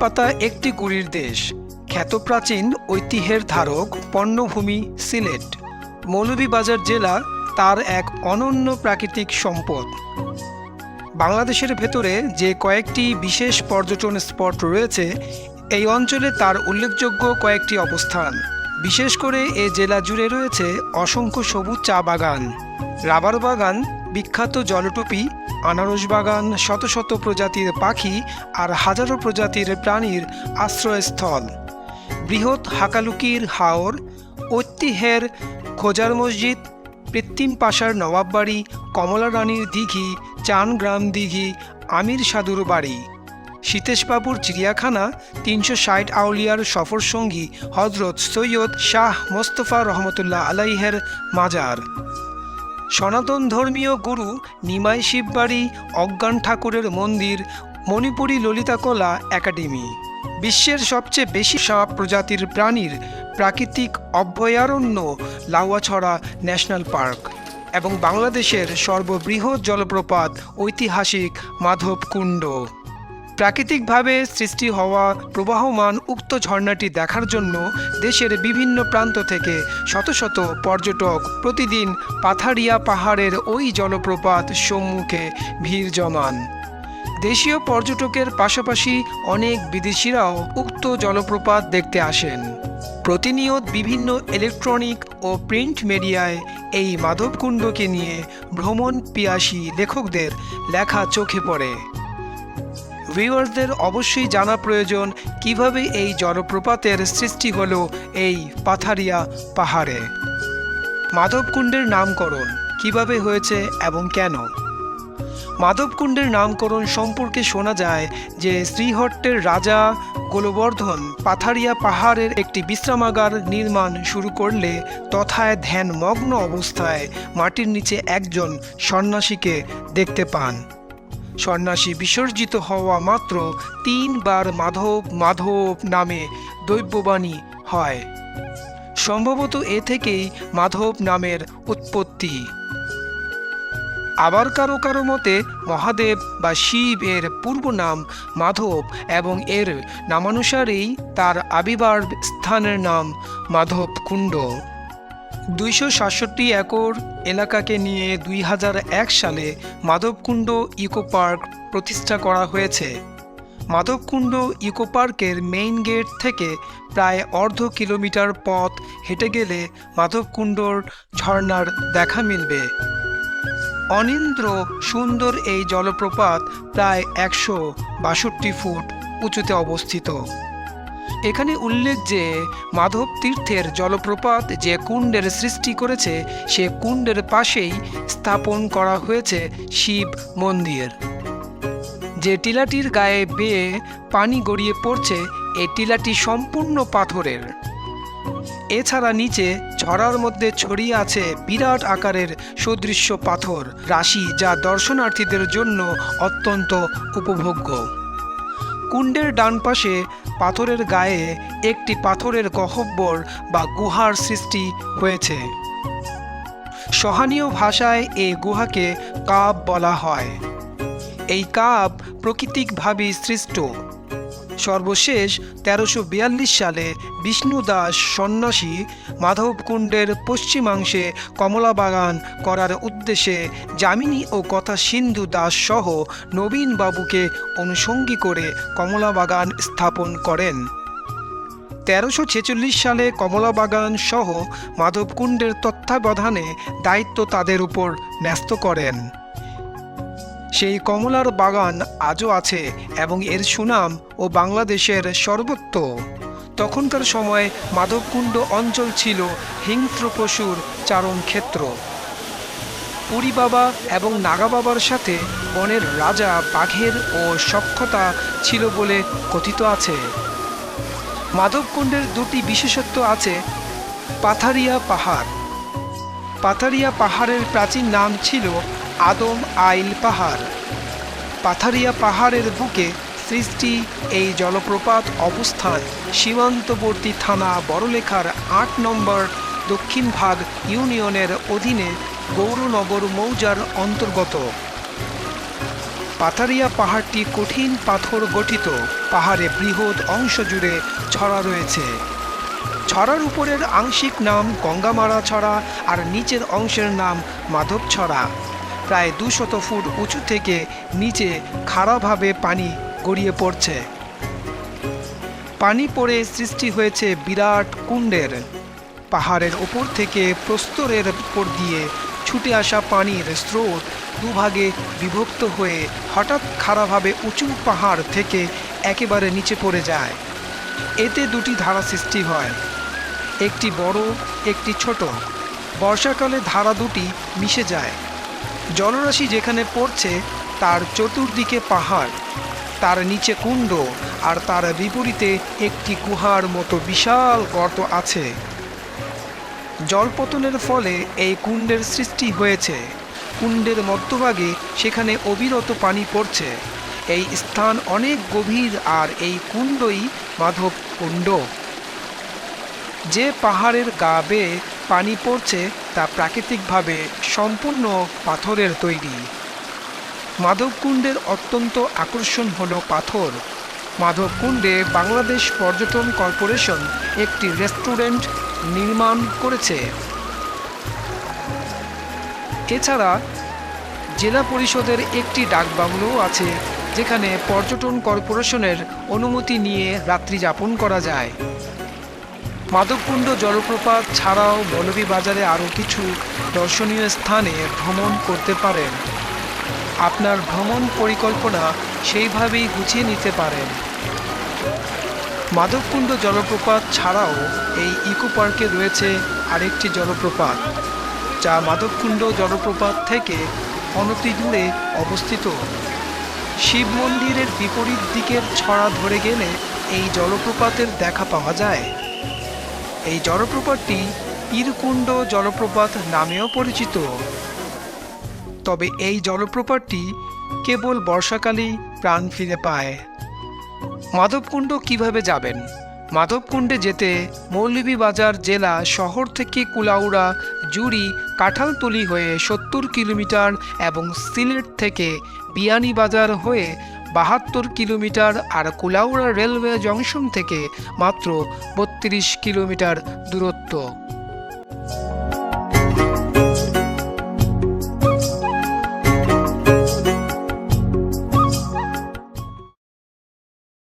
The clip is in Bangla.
পাতা একটি কুড়ির দেশ। খ্যাত প্রাচীন ঐতিহ্যের ধারক পণ্যভূমি সিলেট। মৌলভীবাজার জেলা তার এক অনন্য প্রাকৃতিক সম্পদ। বাংলাদেশের ভেতরে যে কয়েকটি বিশেষ পর্যটন স্পট রয়েছে, এই অঞ্চলে তার উল্লেখযোগ্য কয়েকটি অবস্থান। বিশেষ করে এ জেলা জুড়ে রয়েছে অসংখ্য সবুজ চা বাগান, রাবার বাগান বিখ্যাত জলটুপি, আনারস বাগান, শত শত প্রজাতির পাখি আর হাজারো প্রজাতির প্রাণীর আশ্রয়স্থল। বৃহৎ হাকালুকির হাওর, ঐতিহ্যের খোজার মসজিদ, কৃত্রিম পাশার নবাববাড়ি কমলা রানীর দিঘি চানগ্রাম দিঘি, আমির সাধুর বাড়ি। সীতেশবাবুর চিড়িয়াখানা, তিনশো ষাট আউলিয়ার সফর সঙ্গী হজরত সৈয়দ শাহ মোস্তফা রহমতুল্লাহ আলাইহের মাজার। সনাতন ধর্মীয় গুরু নিমাই শিববাড়ি অজ্ঞান ঠাকুরের মন্দির, মণিপুরী ললিতাকলা একাডেমি। বিশ্বের সবচেয়ে বেশি সাপ প্রজাতির প্রাণীর প্রাকৃতিক অভয়ারণ্য লাউয়াছড়া ন্যাশনাল পার্ক এবং বাংলাদেশের সর্ববৃহৎ জলপ্রপাত ঐতিহাসিক মাধবকুণ্ড। প্রাকৃতিকভাবে সৃষ্টি হওয়া প্রবাহমান উক্ত ঝর্ণাটি দেখার জন্য দেশের বিভিন্ন প্রান্ত থেকে শত শত পর্যটক প্রতিদিন পাথারিয়া পাহাড়ের ওই জলপ্রপাত সম্মুখে ভিড় জমান। দেশীয় পর্যটকের পাশাপাশি অনেক বিদেশিরাও উক্ত জলপ্রপাত দেখতে আসেন। প্রতিনিয়ত বিভিন্ন ইলেকট্রনিক ও প্রিন্ট মিডিয়ায় এই মাধবকুণ্ডকে নিয়ে ভ্রমণ পিয়াসী লেখকদের লেখা চোখে পড়ে। ভিউয়ার্সদের অবশ্যই জানা প্রয়োজন কীভাবে এই জলপ্রপাতের সৃষ্টি হলো এই পাথারিয়া পাহাড়ে। মাধবকুণ্ডের নামকরণ কীভাবে হয়েছে এবং কেন? মাধবকুণ্ডের নামকরণ সম্পর্কে শোনা যায় যে শ্রীহট্টের রাজা গোলবর্ধন পাথারিয়া পাহাড়ের একটি বিশ্রামাগার নির্মাণ শুরু করলে তথায় ধ্যানমগ্ন অবস্থায় মাটির নিচে একজন সন্ন্যাসীকে দেখতে পান। সন্ন্যাসী বিসর্জিত হওয়া মাত্র তিনবার মাধব মাধব নামে দৈব্যবাণী হয়। সম্ভবত এ থেকেই মাধব নামের উৎপত্তি। আবার কারও কারও মতে মহাদেব বা শিব এর পূর্ব নাম মাধব এবং এর নামানুসারেই তার আবির্ভাব স্থানের নাম মাধব কুণ্ড দুইশো সাতষট্টি একর এলাকাকে নিয়ে দুই হাজার এক সালে মাধবকুণ্ড ইকো পার্ক প্রতিষ্ঠা করা হয়েছে। মাধবকুণ্ড ইকো পার্কের মেইন গেট থেকে প্রায় অর্ধ কিলোমিটার পথ হেঁটে গেলে মাধবকুণ্ডর ঝর্নার দেখা মিলবে। অনিন্দ্র সুন্দর এই জলপ্রপাত প্রায় একশো বাষট্টি ফুট উঁচুতে অবস্থিত। এখানে উল্লেখ যে মাধব তীর্থের জলপ্রপাত যে কুণ্ডের সৃষ্টি করেছে, সে কুণ্ডের পাশেই স্থাপন করা হয়েছে শিব মন্দির। যে টিলাটির গায়ে বেয়ে পানি গড়িয়ে পড়ছে এই টিলাটি সম্পূর্ণ পাথরের। এছাড়া নিচে ঝরার মধ্যে ছড়িয়ে আছে বিরাট আকারের সুদৃশ্য পাথর, রাশি যা দর্শনার্থীদের জন্য অত্যন্ত উপভোগ্য। কুণ্ডের ডান পাশে পাথরের গায়ে একটি পাথরের গহব্বর বা গুহার সৃষ্টি হয়েছে। সহানীয় ভাষায় এই গুহাকে কাব বলা হয়। এই কাব প্রাকৃতিকভাবেই সৃষ্ট। সর্বশেষ তেরোশো সালে বিষ্ণু দাস সন্ন্যাসী মাধবকুণ্ডের পশ্চিমাংশে কমলা বাগান করার উদ্দেশ্যে যামিনী ও কথা সিন্ধু দাস সহ নবীন বাবুকে অনুসঙ্গী করে কমলা বাগান স্থাপন করেন। তেরোশো ছেচল্লিশ সালে কমলা বাগান সহ মাধবকুণ্ডের তত্ত্বাবধানে দায়িত্ব তাদের উপর ন্যস্ত করেন। সেই কমলার বাগান আজও আছে এবং এর সুনাম ও বাংলাদেশের সর্বত্র তখনকার সময় মাধবকুণ্ড অঞ্চল ছিল হিংস্র পশুর চারণ ক্ষেত্র। পুরী বাবা এবং নাগা বাবার সাথে বনের রাজা বাঘের ও সক্ষতা ছিল বলে কথিত আছে। মাধবকুণ্ডের দুটি বিশেষত্ব আছে, পাথারিয়া পাহাড়। পাথারিয়া পাহাড়ের প্রাচীন নাম ছিল আদম আইল পাহাড়। পাথারিয়া পাহাড়ের বুকে সৃষ্টি এই জলপ্রপাত অবস্থান সীমান্তবর্তী থানা বড়লেখার আট নম্বর দক্ষিণ ভাগ ইউনিয়নের অধীনে গৌরনগর মৌজার অন্তর্গত। পাথারিয়া পাহাড়টি কঠিন পাথর গঠিত, পাহাড়ে বৃহৎ অংশ জুড়ে ছড়া রয়েছে। ছড়ার উপরের আংশিক নাম গঙ্গামারা ছড়া আর নিচের অংশের নাম মাধব ছড়া প্রায় দুশত ফুট উঁচু থেকে নিচে খাড়াভাবে পানি গড়িয়ে পড়ছে। পানি পড়ে সৃষ্টি হয়েছে বিরাট কুণ্ডের। পাহাড়ের ওপর থেকে প্রস্তরের উপর দিয়ে ছুটে আসা পানির স্রোত দুভাগে বিভক্ত হয়ে হঠাৎ খাড়াভাবে উঁচু পাহাড় থেকে একেবারে নিচে পড়ে যায়। এতে দুটি ধারা সৃষ্টি হয়। একটি বড়, একটি ছোট। বর্ষাকালে ধারা দুটি মিশে যায়। জলরাশি যেখানে পড়ছে, তার চতুর্দিকে পাহাড়। তার নিচে কুণ্ড আর তার বিপরীতে একটি গুহার মতো বিশাল গর্ত আছে। জলপতনের ফলে এই কুণ্ডের সৃষ্টি হয়েছে। কুণ্ডের মধ্যভাগে সেখানে অবিরত পানি পড়ছে। এই স্থান অনেক গভীর আর এই কুণ্ডই মাধব কুণ্ড যে পাহাড়ের গা বেয়ে পানি পড়ছে তা প্রাকৃতিকভাবে সম্পূর্ণ পাথরের তৈরি। মাধবকুণ্ডের অত্যন্ত আকর্ষণ হল পাথর। মাধবকুণ্ডে বাংলাদেশ পর্যটন কর্পোরেশন একটি রেস্টুরেন্ট নির্মাণ করেছে। এছাড়া জেলা পরিষদের একটি ডাকবাংলোও আছে, যেখানে পর্যটন কর্পোরেশনের অনুমতি নিয়ে রাত্রি যাপন করা যায়। মাধবকুণ্ড জলপ্রপাত ছাড়াও মৌলভীবাজারে আরও কিছু দর্শনীয় স্থানে ভ্রমণ করতে পারেন। আপনার ভ্রমণ পরিকল্পনা সেইভাবেই গুছিয়ে নিতে পারেন। মাধবকুণ্ড জলপ্রপাত ছাড়াও এই ইকো পার্কে রয়েছে আরেকটি জলপ্রপাত, যা মাধবকুণ্ড জলপ্রপাত থেকে অনতি দূরে অবস্থিত। শিব মন্দিরের বিপরীত দিকের ছড়া ধরে গেলে এই জলপ্রপাতের দেখা পাওয়া যায়। এই জলপ্রপাতটি পীরকুণ্ড জলপ্রপাত নামেও পরিচিত। তবে এই জলপ্রপাতটি কেবল বর্ষাকালেই প্রাণ ফিরে পায়। মাধবকুণ্ড কীভাবে যাবেন? মাধবকুণ্ডে যেতে মৌলভীবাজার জেলা শহর থেকে কুলাউড়া, জুড়ি, কাঁঠালতলি হয়ে সত্তর কিলোমিটার এবং সিলেট থেকে বিয়ানীবাজার হয়ে বাহাত্তর কিলোমিটার আর কুলাউড়া রেলওয়ে জংশন থেকে মাত্র বত্রিশ কিলোমিটার দূরত্ব।